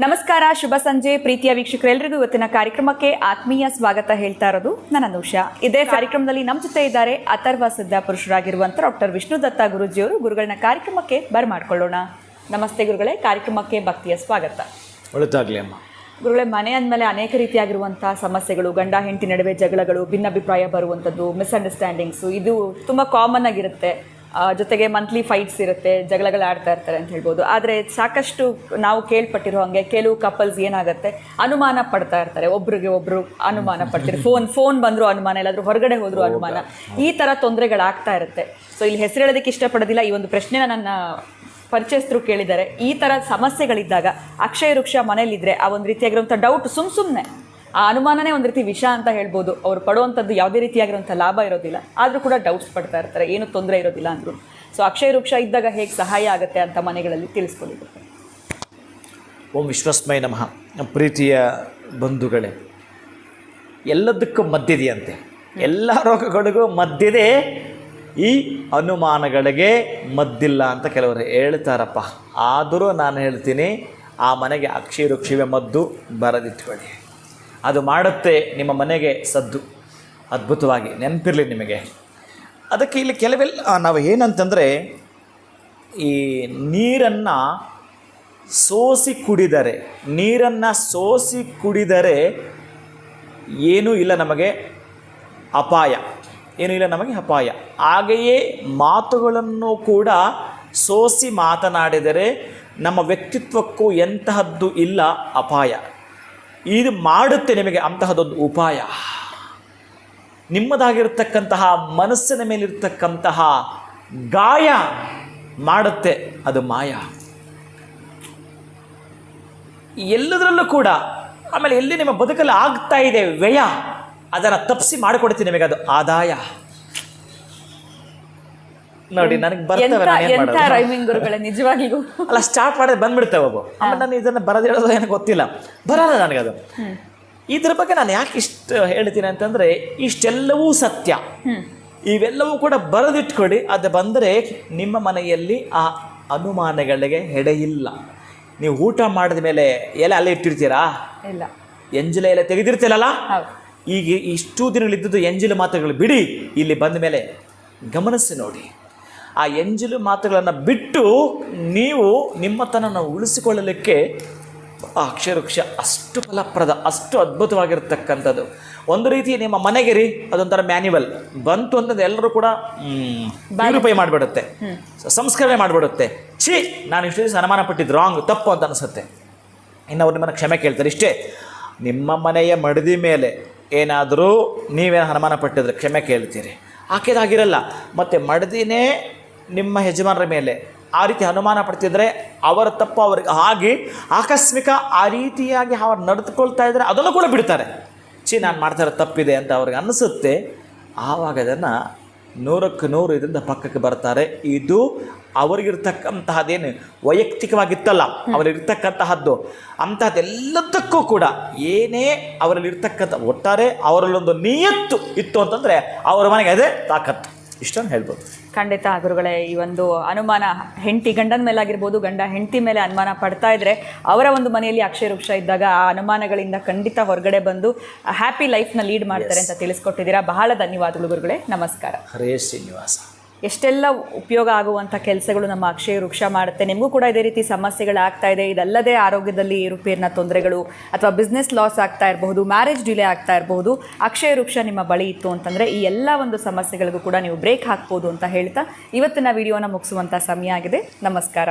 ನಮಸ್ಕಾರ, ಶುಭ ಸಂಜೆ. ಪ್ರೀತಿಯ ವೀಕ್ಷಕರೆಲ್ಲರಿಗೂ ಇವತ್ತಿನ ಕಾರ್ಯಕ್ರಮಕ್ಕೆ ಆತ್ಮೀಯ ಸ್ವಾಗತ ಹೇಳ್ತಾ ಇರೋದು ನನ್ನ ಅನುಷ ಇದೇ ಕಾರ್ಯಕ್ರಮದಲ್ಲಿ ನಮ್ಮ ಜೊತೆ ಇದ್ದಾರೆ ಅಥರ್ವ ಸಿದ್ಧ ಪುರುಷರಾಗಿರುವಂಥ ಡಾಕ್ಟರ್ ವಿಷ್ಣು ದತ್ತ ಗುರುಜಿಯವರು. ಗುರುಗಳನ್ನ ಕಾರ್ಯಕ್ರಮಕ್ಕೆ ಬರಮಾಡ್ಕೊಳ್ಳೋಣ. ನಮಸ್ತೆ ಗುರುಗಳೇ, ಕಾರ್ಯಕ್ರಮಕ್ಕೆ ಭಕ್ತಿಯ ಸ್ವಾಗತ. ಒಳಿತಾಗ್ಲಿ ಅಮ್ಮ. ಗುರುಗಳೇ ಮನೆ ಅಂದಮೇಲೆ ಅನೇಕ ರೀತಿಯಾಗಿರುವಂಥ ಸಮಸ್ಯೆಗಳು ಗಂಡ ಹೆಂಡತಿ ನಡುವೆ ಜಗಳಗಳು ಭಿನ್ನಾಭಿಪ್ರಾಯ ಬರುವಂಥದ್ದು ಮಿಸ್ಅಂಡರ್ಸ್ಟ್ಯಾಂಡಿಂಗ್ಸು ಇದು ತುಂಬ ಕಾಮನ್ ಆಗಿರುತ್ತೆ. ಜೊತೆಗೆ ಮಂತ್ಲಿ ಫೈಟ್ಸ್ ಇರುತ್ತೆ ಜಗಳಗಳು ಆಡ್ತಾ ಇರ್ತಾರೆ ಅಂತ ಹೇಳ್ಬೋದು. ಆದರೆ ಸಾಕಷ್ಟು ನಾವು ಕೇಳ್ಪಟ್ಟಿರೋ ಹಾಗೆ ಕೆಲವು ಕಪಲ್ಸ್ ಏನಾಗುತ್ತೆ ಅನುಮಾನ ಪಡ್ತಾ ಇರ್ತಾರೆ. ಒಬ್ರಿಗೆ ಒಬ್ಬರು ಅನುಮಾನ ಪಡ್ತಾರೆ. ಫೋನ್ ಫೋನ್ ಬಂದರೂ ಅನುಮಾನ ಎಲ್ಲಾದರೂ ಹೊರಗಡೆ ಹೋದರೂ ಅನುಮಾನ. ಈ ಥರ ತೊಂದರೆಗಳಾಗ್ತಾ ಇರುತ್ತೆ. ಸೊ ಇಲ್ಲಿ ಹೆಸರು ಹೇಳೋದಕ್ಕೆ ಇಷ್ಟಪಡೋದಿಲ್ಲ. ಈ ಒಂದು ಪ್ರಶ್ನೆನ ನನ್ನ ಪರಿಚಯಸ್ಥರು ಕೇಳಿದ್ದಾರೆ, ಈ ಥರ ಸಮಸ್ಯೆಗಳಿದ್ದಾಗ ಅಕ್ಷಯ ವೃಕ್ಷ ಮನೇಲಿದ್ರೆ ಆ ಒಂದು ರೀತಿಯಾಗಿರುವಂಥ ಡೌಟ್ ಸುಮ್ ಸುಮ್ಮನೆ ಆ ಅನುಮಾನನೇ ಒಂದು ರೀತಿ ವಿಷ ಅಂತ ಹೇಳ್ಬೋದು. ಅವ್ರು ಪಡುವಂಥದ್ದು ಯಾವುದೇ ರೀತಿಯಾಗಿರುವಂಥ ಲಾಭ ಇರೋದಿಲ್ಲ. ಆದರೂ ಕೂಡ ಡೌಟ್ಸ್ ಪಡ್ತಾ ಇರ್ತಾರೆ, ಏನು ತೊಂದರೆ ಇರೋದಿಲ್ಲ ಅಂದರು. ಸೊ ಅಕ್ಷಯ ವೃಕ್ಷ ಇದ್ದಾಗ ಹೇಗೆ ಸಹಾಯ ಆಗುತ್ತೆ ಅಂತ ಮನೆಗಳಲ್ಲಿ ತಿಳಿಸ್ಕೊಳ್ಳಿ ಓಂ ವಿಶ್ವಸ್ಮಯ ನಮಃ. ಪ್ರೀತಿಯ ಬಂಧುಗಳೇ, ಎಲ್ಲದಕ್ಕೂ ಮದ್ದಿದೆಯಂತೆ ಎಲ್ಲ ರೋಗಗಳಿಗೂ ಮದ್ದಿದೆ ಈ ಅನುಮಾನಗಳಿಗೆ ಮದ್ದಿಲ್ಲ ಅಂತ ಕೆಲವರು ಹೇಳ್ತಾರಪ್ಪ. ಆದರೂ ನಾನು ಹೇಳ್ತೀನಿ, ಆ ಮನೆಗೆ ಅಕ್ಷಿರುಕ್ಷಿವೆ ವೃಕ್ಷವೇ ಮದ್ದು ಬರದಿಟ್ಕೊಳ್ಳಿ. ಅದು ಮಾಡುತ್ತೆ ನಿಮ್ಮ ಮನೆಗೆ ಸದ್ದು. ಅದ್ಭುತವಾಗಿ ನೆನಪಿರಲಿ ನಿಮಗೆ. ಅದಕ್ಕೆ ಇಲ್ಲಿ ಕೆಲವೆಲ್ಲ ನಾವು ಏನಂತಂದರೆ, ಈ ನೀರನ್ನು ಸೋಸಿ ಕುಡಿದರೆ, ನೀರನ್ನು ಸೋಸಿ ಕುಡಿದರೆ ಏನೂ ಇಲ್ಲ ನಮಗೆ ಅಪಾಯ. ಏನೂ ಇಲ್ಲ ನಮಗೆ ಅಪಾಯ. ಹಾಗೆಯೇ ಮಾತುಗಳನ್ನು ಕೂಡ ಸೋಸಿ ಮಾತನಾಡಿದರೆ ನಮ್ಮ ವ್ಯಕ್ತಿತ್ವಕ್ಕೂ ಎಂತಹದ್ದು ಇಲ್ಲ ಅಪಾಯ. ಇದು ಮಾಡುತ್ತೆ ನಿಮಗೆ ಅಂತಹದೊಂದು ಉಪಾಯ. ನಿಮ್ಮದಾಗಿರ್ತಕ್ಕಂತಹ ಮನಸ್ಸಿನ ಮೇಲಿರ್ತಕ್ಕಂತಹ ಗಾಯ ಮಾಡುತ್ತೆ, ಅದು ಮಾಯ. ಎಲ್ಲದರಲ್ಲೂ ಕೂಡ, ಆಮೇಲೆ ಎಲ್ಲಿ ನಿಮ್ಮ ಬದುಕಲ್ಲಿ ಆಗ್ತಾ ಇದೆ ವ್ಯಯ ಅದನ್ನು ತಪ್ಪಿಸಿ ಮಾಡಿಕೊಡ್ತೀನಿ ನಿಮಗೆ ಅದು ಆದಾಯ. ನೋಡಿ ನನಗೆ ಬರ್ತವೆ ನಿಜವಾಗಿಯೂ ರೈಮಿಂಗ್ ಗುರುಗಳೇ ನಿಜವಾಗಿಗೂ? ಅಲ್ಲ ಸ್ಟಾರ್ಟ್ ಮಾಡಿದ್ರೆ ಬಂದ್ಬಿಡ್ತೇವೆ ಒಬ್ಬ ಆಮೇಲೆ ನಾನು ಇದನ್ನು ಬರದಿಡೋದು ಏನೋ ಗೊತ್ತಿಲ್ಲ. ಬರಲ್ಲ ನನಗದು. ಇದ್ರ ಬಗ್ಗೆ ನಾನು ಯಾಕೆ ಇಷ್ಟು ಹೇಳ್ತೀನಿ ಅಂತಂದರೆ ಇಷ್ಟೆಲ್ಲವೂ ಸತ್ಯ. ಇವೆಲ್ಲವೂ ಕೂಡ ಬರೆದಿಟ್ಕೊಡಿ. ಅದು ಬಂದರೆ ನಿಮ್ಮ ಮನೆಯಲ್ಲಿ ಆ ಅನುಮಾನಗಳಿಗೆ ಹೆಡೆಯಿಲ್ಲ ನೀವು ಊಟ ಮಾಡಿದ ಮೇಲೆ ಎಲೆ ಅಲ್ಲೇ ಇಟ್ಟಿರ್ತೀರಾ? ಇಲ್ಲ. ಎಂಜಲ ಎಲೆ ತೆಗೆದಿರ್ತೀರಲ್ಲ? ಈಗ ಇಷ್ಟು ದಿನಗಳಿದ್ದದ್ದು ಎಂಜಿಲು ಮಾತುಗಳು ಬಿಡಿ. ಇಲ್ಲಿ ಬಂದ ಮೇಲೆ ಗಮನಿಸಿ ನೋಡಿ. ಆ ಎಂಜಿಲು ಮಾತುಗಳನ್ನು ಬಿಟ್ಟು ನೀವು ನಿಮ್ಮತನನ್ನು ಉಳಿಸಿಕೊಳ್ಳಲಿಕ್ಕೆ ಆ ಅಕ್ಷರವೃಕ್ಷ ಅಷ್ಟು ಫಲಪ್ರದ ಅಷ್ಟು ಅದ್ಭುತವಾಗಿರ್ತಕ್ಕಂಥದ್ದು. ಒಂದು ರೀತಿ ನಿಮ್ಮ ಮನೆಗೆ ರೀ ಅದೊಂಥರ ಮ್ಯಾನ್ಯುವಲ್. ಬಂತು ಅಂತಂದ್ರೆ ಎಲ್ಲರೂ ಕೂಡ ಪ್ಯೂರಿಫೈ ಮಾಡಿಬಿಡುತ್ತೆ. ಸಂಸ್ಕರಣೆ ಮಾಡಿಬಿಡುತ್ತೆ. ಛೀ ನಾನು ಇಷ್ಟು ದಿವಸ ಅನುಮಾನ ಪಟ್ಟಿದ್ದು ರಾಂಗ್ ತಪ್ಪು ಅಂತ ಅನಿಸುತ್ತೆ. ಇನ್ನು ಅವ್ರು ನಿಮ್ಮನ್ನು ಕ್ಷಮೆ ಕೇಳ್ತಾರೆ. ಇಷ್ಟೇ ನಿಮ್ಮ ಮನೆಯ ಮಡದಿ ಮೇಲೆ ಏನಾದರೂ ನೀವೇನು ಅನುಮಾನ ಪಟ್ಟಿದ್ರೆ ಕ್ಷಮೆ ಕೇಳ್ತೀರಿ. ಆಕೆದಾಗಿರಲ್ಲ ಮತ್ತು ಮಡದಿನೇ ನಿಮ್ಮ ಯಜಮಾನರ ಮೇಲೆ ಆ ರೀತಿ ಅನುಮಾನ ಪಡ್ತಿದ್ರೆ ಅವರ ತಪ್ಪು ಅವ್ರಿಗೆ ಆಗಿ ಆಕಸ್ಮಿಕ ಆ ರೀತಿಯಾಗಿ ಅವ್ರು ನಡೆದುಕೊಳ್ತಾ ಇದ್ದರೆ ಅದನ್ನು ಕೂಡ ಬಿಡ್ತಾರೆ. ಛೀ, ನಾನು ಮಾಡ್ತಾ ತಪ್ಪಿದೆ ಅಂತ ಅವ್ರಿಗೆ ಅನಿಸುತ್ತೆ. ಆವಾಗ ಅದನ್ನು ನೂರಕ್ಕೆ ನೂರು ಇದರಿಂದ ಪಕ್ಕಕ್ಕೆ ಬರ್ತಾರೆ ಇದು ಅವರಿಗಿರ್ತಕ್ಕಂತಹದ್ದೇನು? ವೈಯಕ್ತಿಕವಾಗಿತ್ತಲ್ಲ ಅವರಿರ್ತಕ್ಕಂತಹದ್ದು ಅಂತಹದ್ದೆಲ್ಲದಕ್ಕೂ ಕೂಡ ಏನೇ ಅವರಲ್ಲಿರ್ತಕ್ಕಂಥ, ಒಟ್ಟಾರೆ ಅವರಲ್ಲೊಂದು ನಿಯತ್ತು ಇತ್ತು ಅಂತಂದರೆ ಅವರ ಮನೆಗೆ ಅದೇ ತಾಕತ್ತು. ಇಷ್ಟನ್ನು ಹೇಳ್ಬೋದು. ಖಂಡಿತ ಗುರುಗಳೇ ಈ ಒಂದು ಅನುಮಾನ ಹೆಂಡತಿ ಗಂಡನ ಮೇಲಾಗಿರ್ಬೋದು ಗಂಡ ಹೆಂಡತಿ ಮೇಲೆ ಅನುಮಾನ ಪಡ್ತಾ ಇದ್ರೆ ಅವರ ಒಂದು ಮನೆಯಲ್ಲಿ ಅಕ್ಷಯ ವೃಕ್ಷ ಇದ್ದಾಗ ಆ ಅನುಮಾನಗಳಿಂದ ಖಂಡಿತ ಹೊರಗಡೆ ಬಂದು ಹ್ಯಾಪಿ ಲೈಫ್ನ ಲೀಡ್ ಮಾಡ್ತಾರೆ ಅಂತ ತಿಳಿಸ್ಕೊಟ್ಟಿದ್ದೀರಾ. ಬಹಳ ಧನ್ಯವಾದಗಳು ಗುರುಗಳೇ. ನಮಸ್ಕಾರ. ಹರೇ ಶ್ರೀನಿವಾಸ. ಎಷ್ಟೆಲ್ಲ ಉಪಯೋಗ ಆಗುವಂಥ ಕೆಲಸಗಳು ನಮ್ಮ ಅಕ್ಷಯ ವೃಕ್ಷ ಮಾಡುತ್ತೆ, ನಿಮಗೂ ಕೂಡ ಇದೇ ರೀತಿ ಸಮಸ್ಯೆಗಳಾಗ್ತಾ ಇದೆ. ಇದಲ್ಲದೆ ಆರೋಗ್ಯದಲ್ಲಿ ಏರುಪೇರಿನ ತೊಂದರೆಗಳು ಅಥವಾ ಬಿಸ್ನೆಸ್ ಲಾಸ್ ಆಗ್ತಾ ಇರಬಹುದು ಮ್ಯಾರೇಜ್ ಡಿಲೇ ಆಗ್ತಾ ಇರಬಹುದು, ಅಕ್ಷಯ ವೃಕ್ಷ ನಿಮ್ಮ ಬಳಿ ಇತ್ತು ಅಂತಂದರೆ ಈ ಎಲ್ಲ ಒಂದು ಸಮಸ್ಯೆಗಳಿಗೂ ಕೂಡ ನೀವು ಬ್ರೇಕ್ ಹಾಕ್ಬೋದು ಅಂತ ಹೇಳ್ತಾ ಇವತ್ತಿನ ವಿಡಿಯೋನ ಮುಗಿಸುವಂಥ ಸಮಯ ಆಗಿದೆ. ನಮಸ್ಕಾರ.